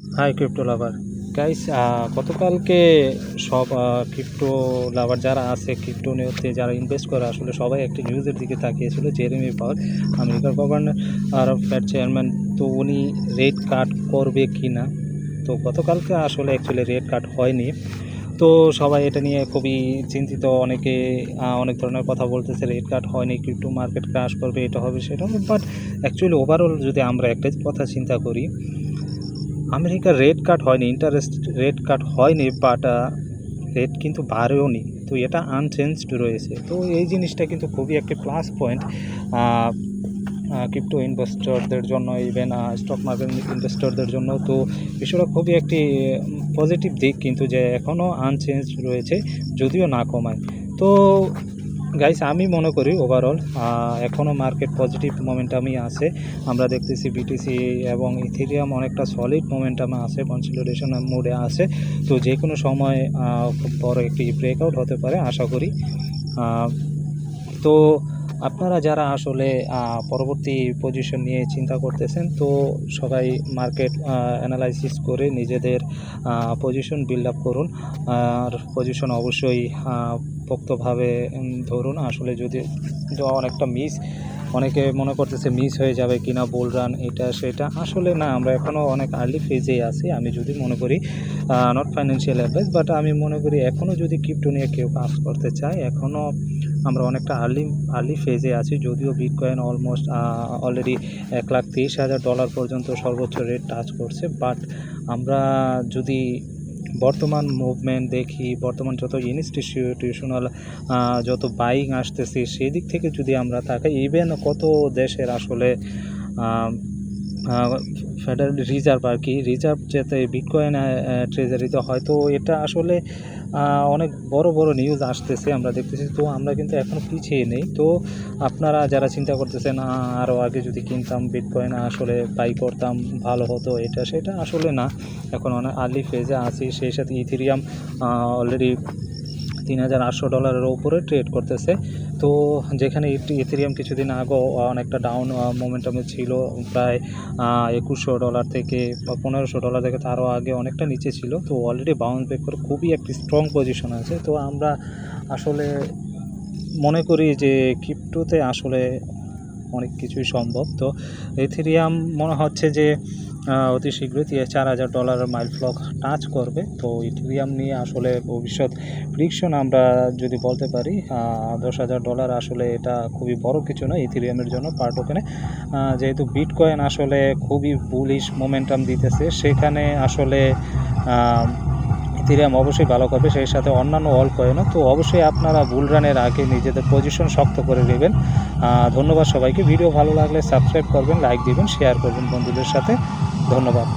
High crypto লাভার guys গতকালকে সব crypto লাভার যারা আছে ক্রিপ্টো নিউতে যারা ইনভেস্ট করে, আসলে সবাই একটি নিউজের দিকে তাকিয়েছিল জেরেমি পাওয়ার আমেরিকার গভর্নর আর ফেড চেয়ারম্যান তো উনি রেট কাট করবে কি না তো গতকালকে আসলে অ্যাকচুয়ালি রেট কাট হয়নি। তো সবাই এটা নিয়ে খুবই চিন্তিত, অনেকে অনেক ধরনের কথা বলতেছে রেট কাট হয়নি ক্রিপ্টো মার্কেট ক্রাশ করবে, এটা হবে, সেটা বাট অ্যাকচুয়ালি ওভারঅল যদি আমরা একটা কথা চিন্তা করি আমেরিকার রেট কাট হয়নি, ইন্টারেস্ট রেট কাট হয়নি বাট রেট কিন্তু বাড়েও নি। তো এটা আনচেঞ্জড রয়েছে। তো এই জিনিসটা কিন্তু খুবই একটি প্লাস পয়েন্ট ক্রিপ্টো ইনভেস্টরদের জন্য ইভেন স্টক মার্কেট ইনভেস্টরদের জন্য। তো বিষয়টা খুবই একটি পজিটিভ দিক কিন্তু যে এখনও আনচেঞ্জ রয়েছে, যদিও না কমায়। তো গাইস আমি মনে করি ওভারঅল এখনও মার্কেট পজিটিভ মোমেন্টামই আছে। আমরা দেখতেছি বিটিসি এবং ইথেরিয়াম অনেকটা সলিড মোমেন্টামে আছে কনসলিডেশন মোডে আছে। তো যে কোনো সময় খুব বড় একটি ব্রেকআউট হতে পারে, আশা করি। তো আপনারা যারা আসলে পরবর্তী পজিশন নিয়ে চিন্তা করতেছেন, তো সবাই মার্কেট অ্যানালাইসিস করে নিজেদের পজিশন বিল্ড আপ করুন। আর পজিশন অবশ্যই পোক্তভাবে ধরুন। আসলে যদি অনেকটা মিস অনেকে মনে করতেছে মিস হয়ে যাবে কিনা বোল রান এটা, সেটা। আসলে না, আমরা এখনও অনেক আর্লি ফেজেই আছি। আমি যদি মনে করি নট ফাইন্যান্সিয়াল অ্যাডভাইস বাট আমি মনে করি এখনও যদি ক্রিপ্টো নিয়ে কেউ কাজ করতে চায় এখনও আমরা অনেকটা আর্লি আর্লি ফেজে আছি, যদিও বিটকয়েন অলমোস্ট অলরেডি এক লাখ তেইশ হাজার ডলার পর্যন্ত সর্বোচ্চ রেট টাচ করছে বাট আমরা যদি বর্তমান মুভমেন্ট দেখি, বর্তমান যত ইনস্টিটিউশনাল যত বাইং আসতেছে সেই দিক থেকে যদি আমরা তাকাই ইভেন কত দেশের আসলে ফেডারেল রিজার্ভ আর কি রিজার্ভ যাতে বিটকয়েন ট্রেজারিতে হয়তো এটা আসলে অনেক বড় বড় নিউজ আসতেছে আমরা দেখতেছি। তো আমরা কিন্তু এখনও পিছিয়ে নেই। তো আপনারা যারা চিন্তা করতেছেন আরও আগে যদি কিনতাম বিটকয়েন আসলে বাই করতাম, ভালো হতো এটা, সেটা আসলে না। এখন অনেক আর্লি ফেজে আছি, সেই সাথে ইথিরিয়াম অলরেডি তিন হাজার আটশো ডলারের ওপরে ট্রেড করতেছে। তো যেখানে ইথেরিয়াম কিছুদিন আগেও অনেকটা ডাউন মোমেন্টামে ছিল। প্রায় একুশশো ডলার থেকে পনেরোশো ডলার থেকে তারও আগে অনেকটা নিচে ছিল। তো অলরেডি বাউন্স ব্যাক করে খুবই একটি স্ট্রং পজিশন আছে। তো আমরা আসলে মনে করি যে ক্রিপ্টোতে আসলে অনেক কিছুই সম্ভব। তো এথেরিয়াম মনে হচ্ছে যে অতি শীঘ্রই চার হাজার ডলারের মাইল ফ্লক টাচ করবে। তো ইথেরিয়াম নিয়ে আসলে ভবিষ্যৎ প্রিকশন আমরা যদি বলতে পারি দশ হাজার ডলার আসলে এটা খুবই বড় কিছু নয় ইথেরিয়ামের জন্য পার টোকেনে আহ, যেহেতু বিটকয়েন আসলে খুবই বুলিশ মোমেন্টাম দিতেছে সেখানে আসলে ইথেরিয়াম অবশ্যই ভালো করবে, সেই সাথে অন্যান্য অল কয়েনও তো অবশ্যই আপনারা বুল রানের আগে নিজেদের পজিশন শক্ত করে নেবেন। ধন্যবাদ সবাইকে। ভিডিও ভালো লাগলে সাবস্ক্রাইব করবেন লাইক দিবেন শেয়ার করবেন বন্ধুদের সাথে। ধন্যবাদ।